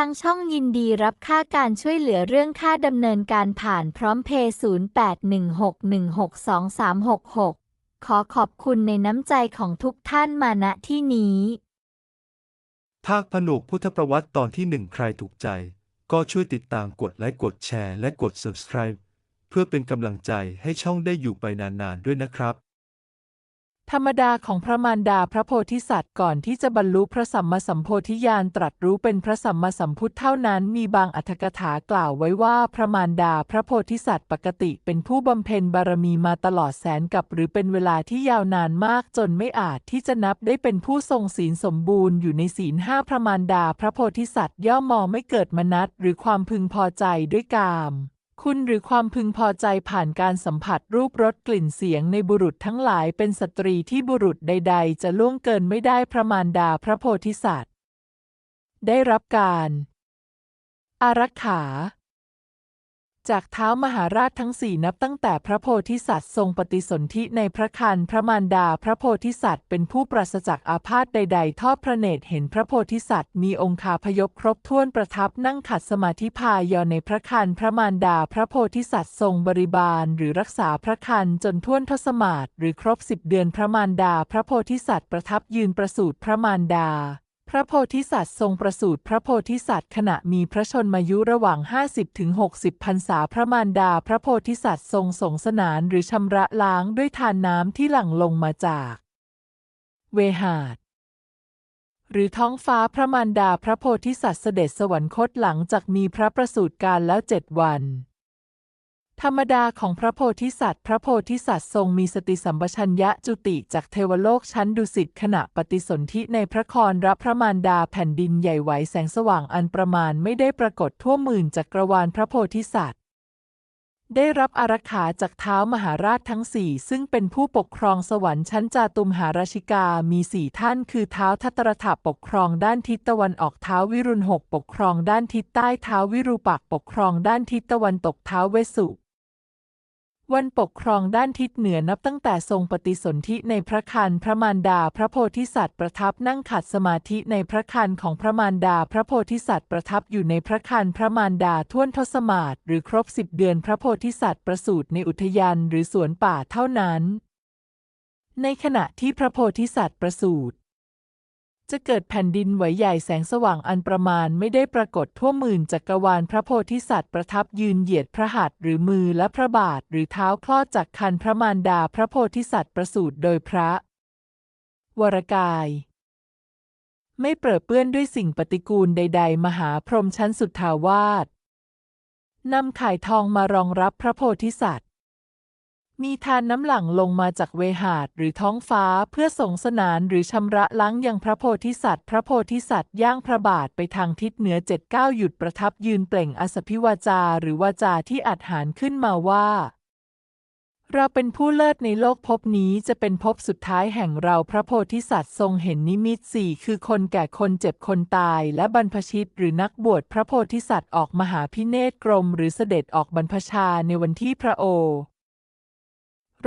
ทางช่องยินดีรับค่าการช่วยเหลือเรื่องค่าดำเนินการผ่านพร้อมเพย์0816162366 ขอขอบคุณในน้ำใจของทุกท่านมาณที่นี้ ภาคผนวกพุทธประวัติตอนที่หนึ่งใครถูกใจ ก็ช่วยติดตามกดไลค์กดแชร์และกด subscribe เพื่อเป็นกำลังใจให้ช่องได้อยู่ไปนานๆด้วยนะครับ ธรรมดาของพระมารดาพระโพธิสัตว์ก่อนที่จะบรรลุพระสัมมาสัมโพธิญาณตรัสรู้เป็นพระสัมมาสัมพุทธเท่านั้น มีบางอัตถกถากล่าวไว้ว่าพระมารดาพระโพธิสัตว์ปกติเป็นผู้บำเพ็ญบารมีมาตลอดแสนกับหรือเป็นเวลาที่ยาวนานมากจนไม่อาจที่จะนับได้เป็นผู้ทรงศีลสมบูรณ์อยู่ในศีลห้าพระมารดาพระโพธิสัตว์ย่อมมองไม่เกิดมนัตหรือความพึงพอใจด้วยกาม คุณหรือความพึงพอใจผ่านการสัมผัสรูปรสกลิ่นเสียงในบุรุษทั้งหลายเป็นสตรีที่บุรุษใด ๆ จะล่วงเกินไม่ได้พระมารดาพระโพธิสัตว์ ได้รับการ อารักขา จากเท้ามหาราชทั้งสี่นับตั้งแต่พระโพธิสัตว์ทรงปฏิสนธิในพระคันพระมารดาพระโพธิสัตว์เป็นผู้ปราศจากอาพาธใด ๆ ทอดพระเนตรเห็นพระโพธิสัตว์มีองคาพยพครบถ้วนประทับนั่งขัดสมาธิพายอในพระคันพระมารดาพระโพธิสัตว์ทรงบริบาลหรือรักษาพระคันจนท่วนทศมาศหรือครบสิบเดือนพระมารดาพระโพธิสัตว์ประทับยืนประสูติพระมารดา พระโพธิสัตว์ทรงประสูติพระโพธิสัตว์ขณะมีพระชนมายุระหว่าง 50ถึง60พรรษาพระมารดา พระโพธิสัตว์ทรงสงสนานหรือชำระล้างด้วยทานน้ำที่หลั่งลงมาจาก เวหาดหรือท้องฟ้าพระมารดาพระโพธิสัตว์เสด็จสวรรคตหลังจากมีพระประสูติการแล้วเจ็ดวัน ธรรมดาของพระโพธิสัตว์ พระโพธิสัตว์ทรงมีสติสัมปชัญญะจุติจากเทวโลกชั้นดุสิตขณะปฏิสนธิในพระครรับพระมารดาแผ่นดินใหญ่ไหวแสงสว่างอันประมาณไม่ได้ปรากฏทั่วหมื่นจักรวาลพระโพธิสัตว์ ได้รับอารักขาจากเท้ามหาราชทั้งสี่ซึ่งเป็นผู้ปกครองสวรรค์ชั้นจาตุมหาราชิกา มีสี่ท่านคือเท้าทัตตรถะปกครองด้านทิศตะวันออกเท้าวิรุณหกปกครองด้านทิศใต้เท้าวิรูปักษ์ปกครองด้านทิศตะวันตกเท้าเวสสุ วันปกครองด้านทิศเหนือนับตั้งแต่ทรงปฏิสนธิในพระคันพระมารดาพระโพธิสัตว์ประทับนั่งขัดสมาธิในพระคันของพระมารดาพระโพธิสัตว์ประทับอยู่ในพระคันพระมารดาท่วนทศมาศหรือครบสิบเดือนพระโพธิสัตว์ประสูติในอุทยานหรือสวนป่าเท่านั้น ในขณะที่พระโพธิสัตว์ประสูติ จะเกิดแผ่นดินไหวใหญ่แสงสว่างอันประมาณไม่ได้ปรากฏทั่วหมื่นจักรวาลพระโพธิสัตว์ประทับยืนเหยียดพระหัตถ์หรือมือและพระบาทหรือเท้าคลอดจากคันพระมารดาพระโพธิสัตว์ประสูติโดยพระ วรกาย ไม่เปรอะเปื้อนด้วยสิ่งปฏิกูลใด ๆ มหาพรหมชั้นสุดทาวาสนำไข่ทองมารองรับพระโพธิสัตว์ มีทานน้ำหลั่งลงมาจากเวหาดหรือท้องฟ้าเพื่อส่งสนานหรือชำระล้างยังพระโพธิสัตว์ พระโพธิสัตว์ย่างพระบาทไปทางทิศเหนือเจ็ดเก้าหยุดประทับยืนเปล่งอสพิวาจาหรือวาจาที่อัดหารขึ้นมาว่า เราเป็นผู้เลิศในโลกภพนี้จะเป็นภพสุดท้ายแห่งเราพระโพธิสัตว์ทรงเห็นนิมิตสี่คือคนแก่คนเจ็บคนตาย และบรรพชิตหรือนักบวชพระโพธิสัตว์ออกมหาพิเนศกรม หรือเสด็จออกบรรพชาในวันที่พระโอ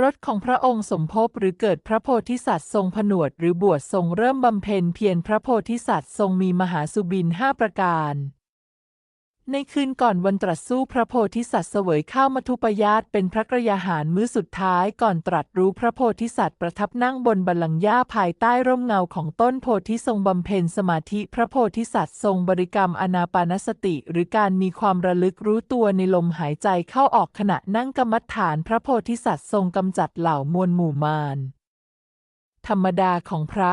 รถของพระองค์สมภพหรือเกิดพระโพธิสัตว์ทรงผนวดหรือบวชทรงเริ่มบำเพ็ญเพียรพระโพธิสัตว์ทรงมีมหาสุบินห้าประการ ในคืนก่อนวันตรัสสู้พระโพธิสัตว์เสวยข้าวมัทุปยาตเป็นพระกระยาหารมื้อสุดท้ายก่อนตรัสรู้พระโพธิสัตว์ประทับนั่งบนบัลลังก์หญ้าภายใต้ร่มเงาของต้นโพธิทรงบำเพ็ญสมาธิพระโพธิสัตว์ทรงบริกรรมอนาปานสติ หรือการมีความระลึกรู้ตัวในลมหายใจเข้าออกขณะนั่งกรรมฐาน พระโพธิสัตว์ทรงกำจัดเหล่ามวลหมู่มารธรรมดาของพระ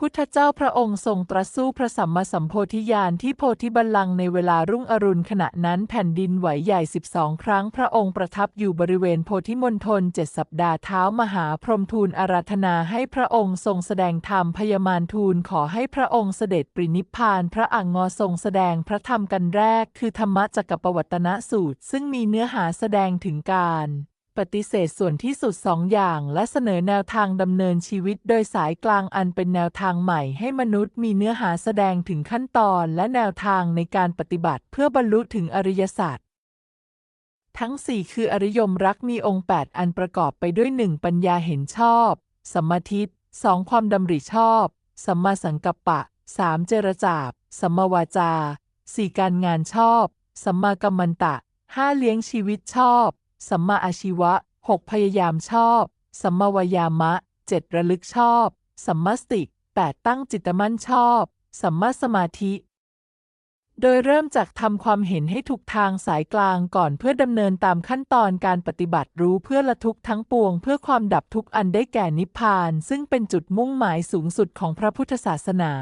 พุทธเจ้าพระองค์ทรงตรัสสู้พระสัมมาสัมโพธิญาณที่โพธิบัลลังก์ในเวลารุ่งอรุณขณะนั้นแผ่นดินไหวใหญ่ 12 ครั้งพระองค์ประทับอยู่บริเวณโพธิมณฑลเจ็ดสัปดาห์เท้ามหาพรหมทูลอาราธนาให้พระองค์ทรงแสดงธรรมพยามารทูลขอให้พระองค์เสด็จปรินิพพาน พระอังงอทรงแสดงพระธรรมกันแรก คือธรรมจักรปวัตนสูตร ซึ่งมีเนื้อหาแสดงถึงการ ปฏิเสธส่วนที่สุดสองอย่างและเสนอแนวทางดำเนินชีวิตโดยสายกลางอันเป็นแนวทางใหม่ให้มนุษย์มีเนื้อหาแสดงถึงขั้นตอนและแนวทางในการปฏิบัติเพื่อบรรลุถึงอริยสัจทั้งสี่คืออริยมรักมีองค์ 8 อันประกอบไปด้วยหนึ่งปัญญาเห็นชอบสัมมาทิฏสองความดำริชอบสัมมาสังกัปปะสามเจรจาบสัมมาวาจาสี่การงานชอบสัมมากัมมันตะห้าเลี้ยงชีวิตชอบ สัมมาอาชีวะหกพยายามชอบ สัมมาวายามะเจ็ดระลึกชอบ สัมมาสติแปดตั้งจิตมั่นชอบ สัมมาสมาธิ โดยเริ่มจากทำความเห็นให้ถูกทางสายกลางก่อนเพื่อดำเนินตามขั้นตอนการปฏิบัติรู้เพื่อละทุกทั้งปวง เพื่อความดับทุกอันได้แก่นิพพาน ซึ่งเป็นจุดมุ่งหมายสูงสุดของพระพุทธศาสนา